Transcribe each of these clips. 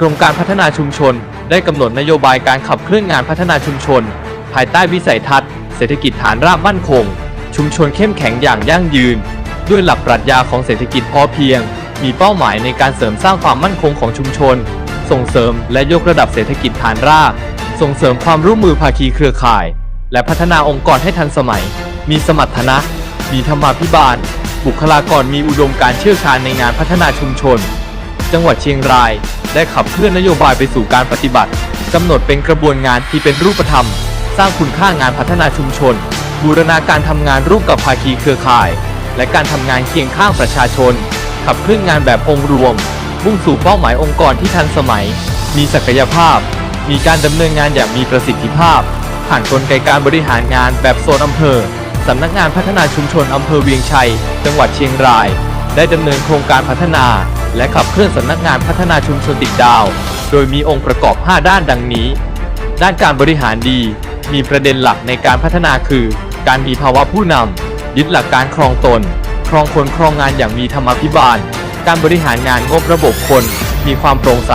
กรมการพัฒนาชุมชน ได้กำหนดนโยบายการขับเคลื่อนงานพัฒนาชุมชน ภายใต้วิสัยทัศน์ เศรษฐกิจฐานรากมั่นคง ชุมชนเข้มแข็งอย่างยั่งยืน ด้วยหลักปรัชญาของเศรษฐกิจพอเพียง มีเป้าหมายในการเสริมสร้างความมั่นคงของชุมชน ส่งเสริมและยกระดับเศรษฐกิจฐานราก ส่งเสริมความร่วมมือภาคีเครือข่าย และพัฒนาองค์กรให้ทันสมัย มีสมรรถนะ มีธรรมาภิบาล บุคลากรมีอุดมการเชี่ยวชาญในงานพัฒนาชุมชน จังหวัดเชียงราย ได้ขับเคลื่อนนโยบายไปสู่การปฏิบัติกำหนดเป็นกระบวนงานที่เป็นรูปธรรม สร้างคุณค่างานพัฒนาชุมชน บูรณาการทำงานร่วมกับภาคีเครือข่าย และการทำงานเคียงข้างประชาชน ขับเคลื่อนงานแบบองค์รวม มุ่งสู่เป้าหมายองค์กรที่ทันสมัย มีศักยภาพ มีการดำเนินงานอย่างมีประสิทธิภาพ ผ่านกลไกการบริหารงานแบบโซนอำเภอสำนักงานพัฒนาชุมชนอำเภอเวียงชัย จังหวัดเชียงราย ได้ดำเนินโครงการพัฒนา และขับเคลื่อนสำนักงานพัฒนาชุมชนติดดาว โดยมีองค์ประกอบ 5 ด้านดังนี้ ด้านการบริหารดี มีประเด็นหลักในการพัฒนาคือ การมีภาวะผู้นำยึดหลักการครองตน ครองคนครองงานอย่างมีธรรมาภิบาล การบริหารงานงบระบบคน มีความโปร่งใส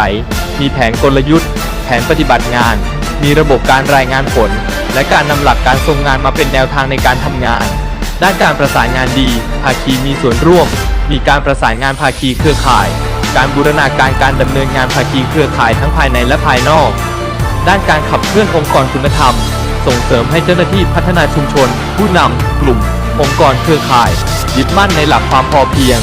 มีแผนกลยุทธ์ แผนปฏิบัติงาน มีระบบการรายงานผล และการนำหลักการทรงงานมาเป็นแนวทางในการทำงาน ด้านการประสานงานดี ภาคีมีส่วนร่วม มีการประสานงานภาคีเครือข่าย การบูรณาการการดำเนินงานภาคีเครือข่ายทั้งภายในและภายนอก ด้านการขับเคลื่อนองค์กรคุณธรรม ส่งเสริมให้เจ้าหน้าที่พัฒนาชุมชน ผู้นำกลุ่ม องค์กรเครือข่าย ยึดมั่นในหลักความพอเพียง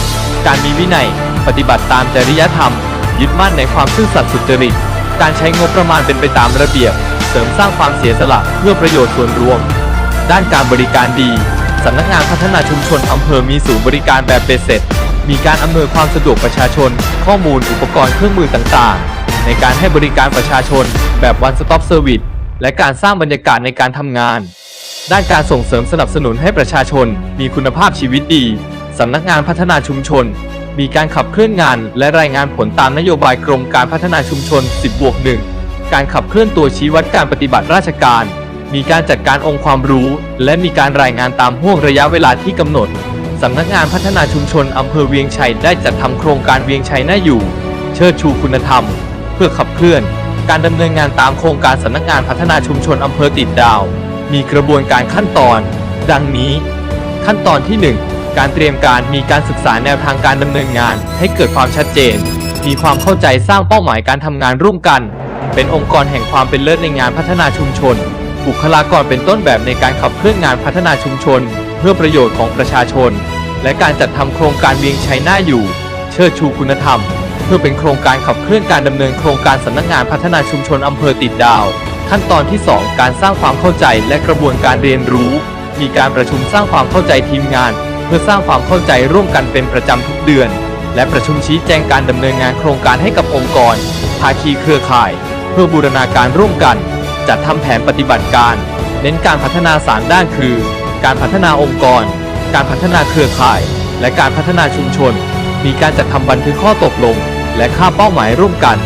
การมีวินัย ปฏิบัติตามจริยธรรม ยึดมั่นในความซื่อสัตย์สุจริต การใช้งบประมาณเป็นไปตามระเบียบ เสริมสร้างความเสียสละเพื่อประโยชน์ส่วนรวม ด้านการบริการดี สำนักงานพัฒนาชุมชนอำเภอมีศูนย์บริการแบบเบ็ดเสร็จ มีการอำนวยความสะดวกประชาชน ข้อมูลอุปกรณ์เครื่องมือต่างๆ ในการให้บริการประชาชน แบบ one stop service และการสร้างบรรยากาศในการทำงาน ด้านการส่งเสริมสนับสนุนให้ประชาชน มีคุณภาพชีวิตดีสำนักงานพัฒนาชุมชน มีการขับเคลื่อนงาน และรายงานผลตามนโยบายกรมการพัฒนาชุมชน 10บวก1การขับเคลื่อนตัวชี้วัดการปฏิบัติราชการ มีการจัดการองค์ความรู้ และมีการรายงานตามห่วงระยะเวลาที่กำหนด สำนักงานพัฒนาชุมชนอำเภอเวียงชัยได้จัดทำโครงการเวียงชัยน่าอยู่ เชิดชูคุณธรรม เพื่อขับเคลื่อน การดำเนินงานตามโครงการสำนักงานพัฒนาชุมชนอำเภอติดดาว มีกระบวนการขั้นตอน ดังนี้ ขั้นตอนที่ 1 การเตรียมการมีการศึกษาแนวทางการดำเนินงาน ให้เกิดความชัดเจน มีความเข้าใจสร้างเป้าหมายการทำงานร่วมกัน เป็นองค์กรแห่งความเป็นเลิศในงานพัฒนาชุมชน บุคลากรเป็นต้นแบบในการขับเคลื่อนงานพัฒนาชุมชน เพื่อประโยชน์ของประชาชน และการจัดทำโครงการเวียงชัยน่าอยู่ เชิดชูคุณธรรม เพื่อเป็นโครงการขับเคลื่อนการดำเนินโครงการสำนักงานพัฒนาชุมชนอำเภอติดดาว ขั้นตอนที่ 2 การสร้างความเข้าใจและกระบวนการเรียนรู้ มีการประชุมสร้างความเข้าใจทีมงาน เพื่อสร้างความเข้าใจร่วมกันเป็นประจำทุกเดือน และประชุมชี้แจงการดำเนินงานโครงการให้กับองค์กร ภาคีเครือข่าย เพื่อบูรณาการร่วมกัน จัดทำแผนปฏิบัติการ เน้นการพัฒนาสามด้านคือ การพัฒนาองค์กร การพัฒนาเครือข่าย และการพัฒนาชุมชน มีการจัดทำบันทึกข้อตกลง และค่าเป้าหมายร่วมกัน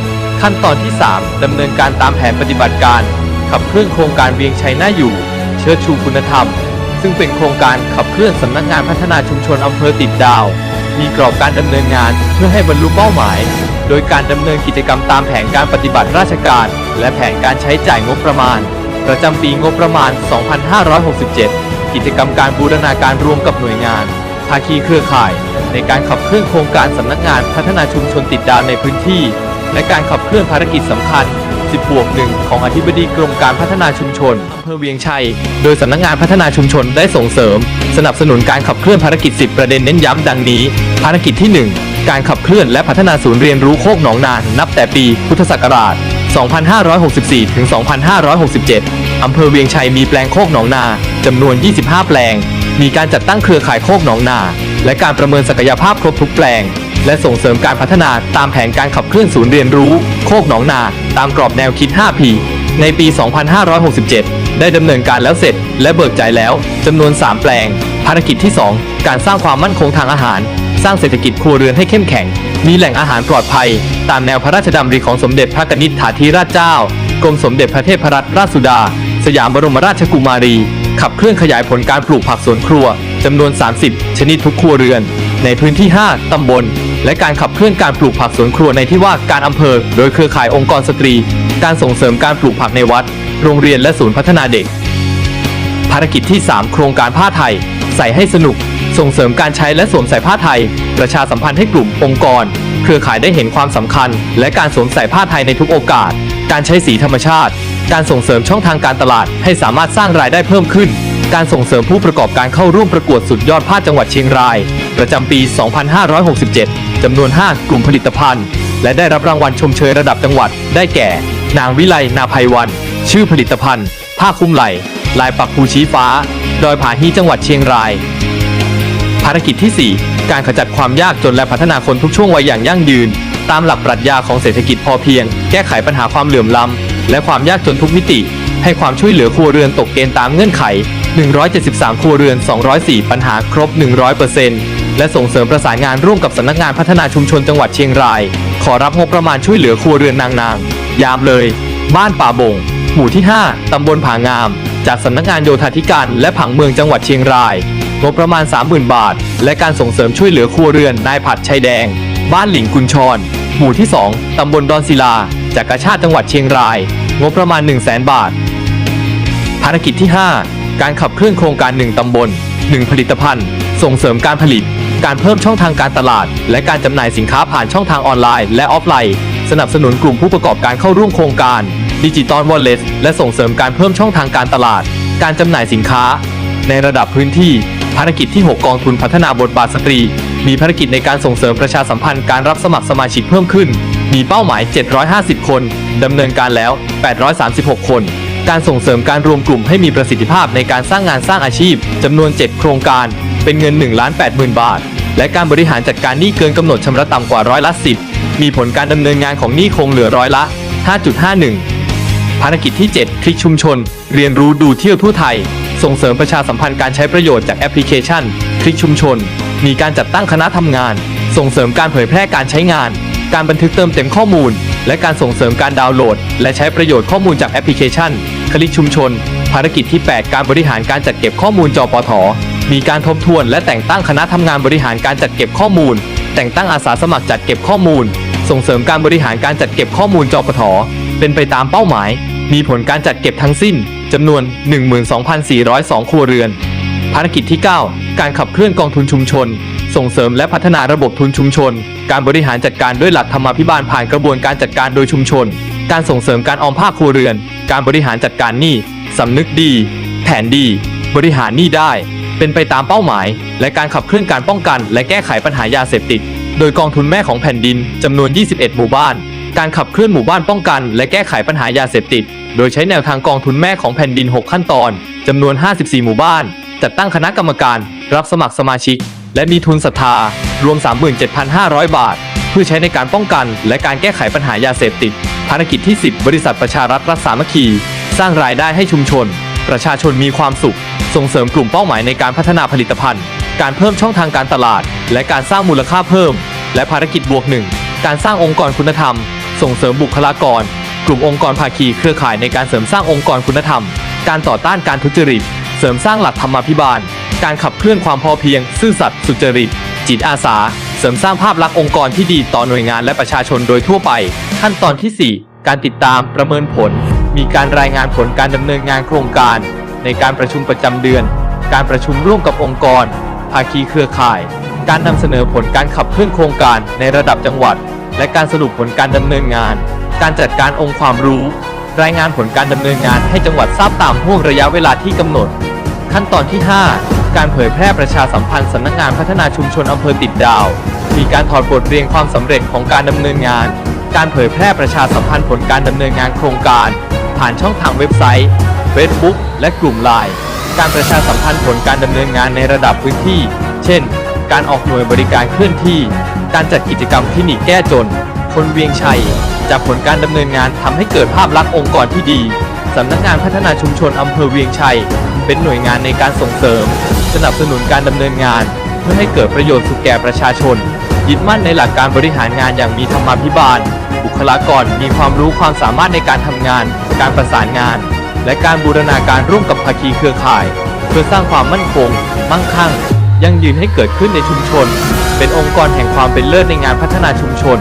ขั้นตอนที่ 3ดำเนินการตามแผนปฏิบัติการ ขับเคลื่อนโครงการเวียงชัยน่าอยู่ เชิดชูคุณธรรม ซึ่งเป็นโครงการขับเคลื่อนสำนักงานพัฒนาชุมชนอำเภอติดดาว มีกรอบการดำเนินงานเพื่อให้บรรลุเป้าหมาย โดยการดำเนินกิจกรรมตามแผนการปฏิบัติราชการ และแผนการใช้จ่ายงบประมาณ ประจำปีงบประมาณ 2567 กิจกรรมการบูรณาการร่วมกับหน่วยงานภาคีเครือข่าย ในการขับเคลื่อนโครงการสำนักงานพัฒนาชุมชนติดดาวในพื้นที่ และการขับเคลื่อนภารกิจสำคัญ 10บวกหนึ่งของอธิบดีกรมการพัฒนาชุมชนอำเภอเวียงชัย โดยสำนักงานพัฒนาชุมชนได้ส่งเสริม สนับสนุนการขับเคลื่อนภารกิจ 10 ประเด็นเน้นย้ำดังนี้ ภารกิจที่ 1 การขับเคลื่อนและพัฒนาศูนย์เรียนรู้โคกหนองนานนับแต่ปีพุทธศักราช 2564 ถึง 2567 อำเภอเวียงชัยมีแปลงโคกหนองนาจำนวน 25 แปลง มีการจัดตั้งเครือข่ายโคกหนองนา และการประเมินศักยภาพครบทุกแปลง และส่งเสริมการพัฒนาตามแผนการขับเคลื่อนศูนย์เรียนรู้ โคกหนองนา ตามกรอบแนวคิด 5P ในปี 2567 ได้ดำเนินการแล้วเสร็จ และเบิกจ่ายแล้วจำนวน 3 แปลง ภารกิจที่ 2 การสร้างความมั่นคงทางอาหาร สร้างเศรษฐกิจครัวเรือนให้เข้มแข็ง มีแหล่งอาหารปลอดภัย ตามแนวพระราชดำริของสมเด็จพระกนิษฐาธิราชเจ้ากรมสมเด็จพระเทพรัตนราชสุดา สยามบรมราชกุมารี ขับเคลื่อนขยายผลการปลูกผักสวนครัวจำนวน 30 ชนิดทุกครัวเรือน ในพื้นที่ 5 ตำบล และการขับเคลื่อนการปลูกผักสวนครัวในที่ว่าการอำเภอ โดยเครือข่ายองค์กรสตรี การส่งเสริมการปลูกผักในวัด โรงเรียนและศูนย์พัฒนาเด็ก ภารกิจที่ 3 โครงการผ้าไทย ใส่ให้สนุก ส่งเสริมการใช้และสวมใส่ผ้าไทย ประชาสัมพันธ์ให้กลุ่มองค์กร เครือข่ายได้เห็นความสำคัญ และการสวมใส่ผ้าไทยในทุกโอกาส การใช้สีธรรมชาติ การส่งเสริมช่องทางการตลาด ให้สามารถสร้างรายได้เพิ่มขึ้น การส่งเสริมผู้ประกอบการเข้าร่วมประกวดสุดยอดผ้าจังหวัดเชียงราย ประจำปี 2567 จำนวน 5 กลุ่มผลิตภัณฑ์ และได้รับรางวัลชมเชยระดับจังหวัด ได้แก่ นางวิไลนาภัยวัน ชื่อผลิตภัณฑ์ ผ้าคลุมไหล่ ลายปักภูชี้ฟ้า ดอยผาฮีจังหวัดเชียงราย ภารกิจที่ 4 การขจัดความยากจนและพัฒนาคนทุกช่วงวัยอย่างยั่งยืน ตามหลักปรัชญาของเศรษฐกิจพอเพียง แก้ไขปัญหาความเหลื่อมล้ำและความยากจนทุกมิติ ให้ความช่วยเหลือครัวเรือนตกเกณฑ์ตามเงื่อนไข173 ครัวเรือน 204 ปัญหาครบ 100% และส่งเสริมประสานงานร่วมกับสำนักงานพัฒนาชุมชนจังหวัดเชียงราย ขอรับงบประมาณช่วยเหลือครัวเรือนนางนางยามเลย บ้านป่าบง หมู่ที่ 5 ตำบลผางาม จากสำนักงานโยธาธิการและผังเมืองจังหวัดเชียงราย งบประมาณ 30,000 บาท และการส่งเสริมช่วยเหลือครัวเรือนนายผัดชัยแดง บ้านหลิงกุญชร หมู่ที่ 2 ตำบลดอนศิลา จากกาชาติจังหวัดเชียงราย งบประมาณ 1 0 0 0 0แบาท ภารกิจที่ 5 การขับเคลื่อนโครงการ 1 ตำบล 1 ผลิตภัณฑ์ ส่งเสริมการผลิต การเพิ่มช่องทางการตลาด และการจำหน่ายสินค้าผ่านช่องทางออนไลน์ และออฟไลน์ สนับสนุนกลุ่มผู้ประกอบการเข้าร่วมโครงการดิจิตอลวอลเล็ตและส่งเสริมการเพิ่มช่องทางการตลาด การจำหน่ายสินค้า ในระดับพื้นที่ ภารกิจที่ 6 กองทุนพัฒนาบทบาทสตรี มีภารกิจในการส่งเสริมประชาสัมพันธ์การรับสมัครสมาชิกเพิ่มขึ้น มีเป้าหมาย 750 คนดำเนินการแล้ว 836 คนการส่งเสริมการรวมกลุ่มให้มีประสิทธิภาพในการสร้างงานสร้างอาชีพ จำนวน 7 โครงการ เป็นเงิน1ล้าน8 0,000 บาท และการบริหารจัดการหนี้เกินกำหนดชำระต่ำกว่าร้อยละ 10 มีผลการดำเนินงานของหนี้คงเหลือร้อยละ 5.51 ภารกิจที่ 7 คลิกชุมชน เรียนรู้ดูเที่ยวทั่วไทย ส่งเสริมประชาสัมพันธ์การใช้ประโยชน์จากแอปพลิเคชัน คลิกชุมชน มีการจัดตั้งคณะทำงาน ส่งเสริมการเผยแพร่การใช้งาน การบันทึกเติมเต็มข้อมูล และการส่งเสริมการดาวน์โหลด และใช้ประโยชน์ข้อมูลจากแอปพลิเคชัน คลิกชุมชน ภารกิจที่ 8 การบริหารการจัดเก็บข้อมูลจอปท มีการทบทวนและแต่งตั้งคณะทำงานบริหารการจัดเก็บข้อมูล แต่งตั้งอาสาสมัครจัดเก็บข้อมูล ส่งเสริมการบริหารการจัดเก็บข้อมูลจปทเป็นไปตามเป้าหมาย มีผลการจัดเก็บทั้งสิ้นจำนวน 12,402 ครัวเรือน ภารกิจที่ 9 การขับเคลื่อนกองทุนชุมชน ส่งเสริมและพัฒนาระบบทุนชุมชน การบริหารจัดการด้วยหลักธรรมาภิบาลผ่านกระบวนการจัดการโดยชุมชน การส่งเสริมการออมภาคครัวเรือน การบริหารจัดการหนี้สำนึกดี แผนดี บริหารหนี้ได้ เป็นไปตามเป้าหมาย และการขับเคลื่อนการป้องกัน และแก้ไขปัญหายาเสพติด โดยกองทุนแม่ของแผ่นดินจำนวน 21 หมู่บ้าน การขับเคลื่อนหมู่บ้านป้องกัน และแก้ไขปัญหายาเสพติด โดยใช้แนวทางกองทุนแม่ของแผ่นดิน 6 ขั้นตอนจำนวน 54 หมู่บ้าน จัดตั้งคณะกรรมการ รับสมัครสมาชิก และมีทุนศรัทธารวม 37,500 บาท เพื่อใช้ในการป้องกัน และการแก้ไขปัญหายาเสพติด ภารกิจที่ 10 บริษัทประชารัฐรักสามัคคี สร้างรายได้ให้ชุมชน ประชาชนมีความสุข ส่งเสริมกลุ่มเป้าหมายในการพัฒนาผลิตภัณฑ์ การเพิ่มช่องทางการตลาด และการสร้างมูลค่าเพิ่ม และภารกิจบวกหนึ่งการสร้างองค์กรคุณธรรม ส่งเสริมบุคลากร กลุ่มองค์กรภาคีเครือข่ายในการเสริมสร้างองค์กรคุณธรรม การต่อต้านการทุจริต เสริมสร้างหลักธรรมาภิบาล การขับเคลื่อนความพอเพียง ซื่อสัตย์สุจริต จิตอาสา เสริมสร้างภาพลักษณ์องค์กรที่ดีต่อหน่วยงานและประชาชนโดยทั่วไป ขั้นตอนที่ 4 การติดตามประเมินผล มีการรายงานผลการดำเนินงานโครงการ ในการประชุมประจำเดือน การประชุมร่วมกับองค์กร ภาคีเครือข่าย การนำเสนอผลการขับเคลื่อนโครงการในระดับจังหวัด และการสรุปผลการดำเนินงาน การจัดการองค์ความรู้ รายงานผลการดำเนินงานให้จังหวัดทราบตามห่วงระยะเวลาที่กำหนด ขั้นตอนที่ 5 การเผยแพร่ประชาสัมพันธ์สำนักงานพัฒนาชุมชนอำเภอติดดาว มีการถอดบทเรียนความสำเร็จของการดำเนินงาน การเผยแพร่ประชาสัมพันธ์ผลการดำเนินงานโครงการ ผ่านช่องทางเว็บไซต์ Facebook และกลุ่มไลน์การประชาสัมพันธ์ผลการดำเนินงานในระดับพื้นที่ เช่น การออกหน่วยบริการเคลื่อนที่ การจัดกิจกรรมคลินิกแก้จน คนเวียงชัย จากผลการดำเนินงานทำให้เกิดภาพลักษณ์องค์กรที่ดีสำนักงานพัฒนาชุมชนอำเภอเวียงชัย เป็นหน่วยงานในการส่งเสริม สนับสนุนการดำเนินงาน เพื่อให้เกิดประโยชน์สุขแก่ประชาชน ยึดมั่นในหลักการบริหารงานอย่างมีธรรมาภิบาล บุคลากรมีความรู้ความสามารถในการทำงาน การประสานงาน และการบูรณาการร่วมกับภาคีเครือข่าย เพื่อสร้างความมั่นคง มั่งคั่ง ยั่งยืนให้เกิดขึ้นในชุมชน เป็นองค์กรแห่งความเป็นเลิศในงานพัฒนาชุมชน